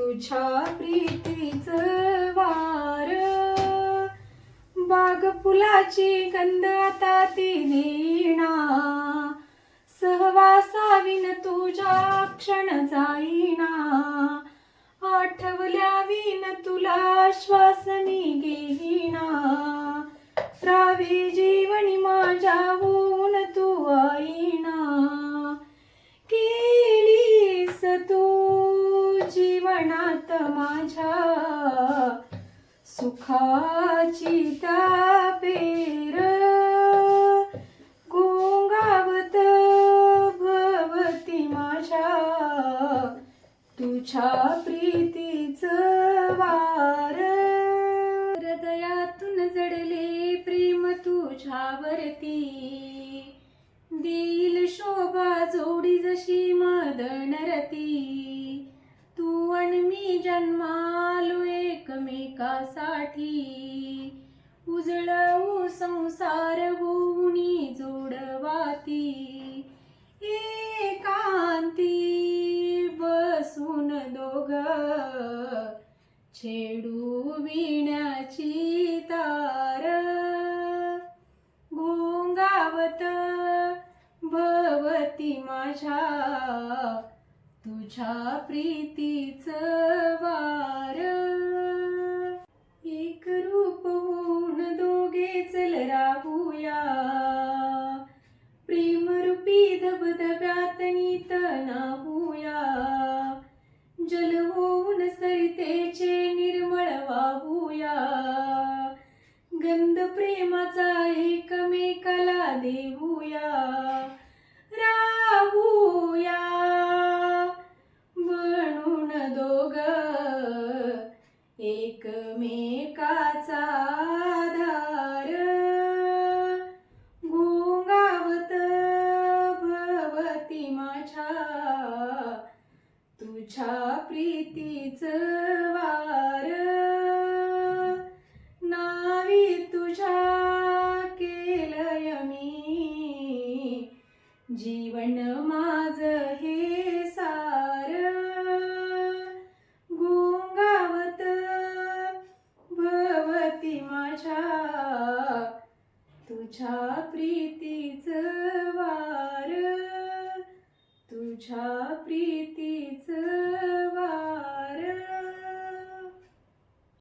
तुझ्या प्रीतीच वार. बाग फुलाची गंध आता ती नेणा सहवासाविन तुझ्या क्षण जाईना. आठवल्या विन तुला श्वास मी घेईना. जीवनी माझ्या होऊन तू आईना केलीस तू मनात माझ्या सुखाची त्या पेर गोंगावत भवती माझ्या. तुझ्या प्रीतीच वार हृदयातून जडले प्रेम तुझ्यावरती. देईल शोभा जोडी जशी मदनरती एकमेकासाठी उजळवू संसार होऊनी जोडवाती. एकांती बसून दोघ. छेडू विण्याची तार. गोंगावत भवती माझ्या. तुझ्या प्रीतीच वार. नीत जल होऊन सरितेचे निर्मळ वाहूया. गंध प्रेमाचा एकमेकाला देऊया. राहूया. बनून दोघ एकमे तुझ्या प्रीतीच वार. नावी तुझ्या केलय मी. जीवन माझ हे सार. गुंगावत भवती माझ्या. तुझ्या प्रीतीच वार. तुझ्या प्रीतीचं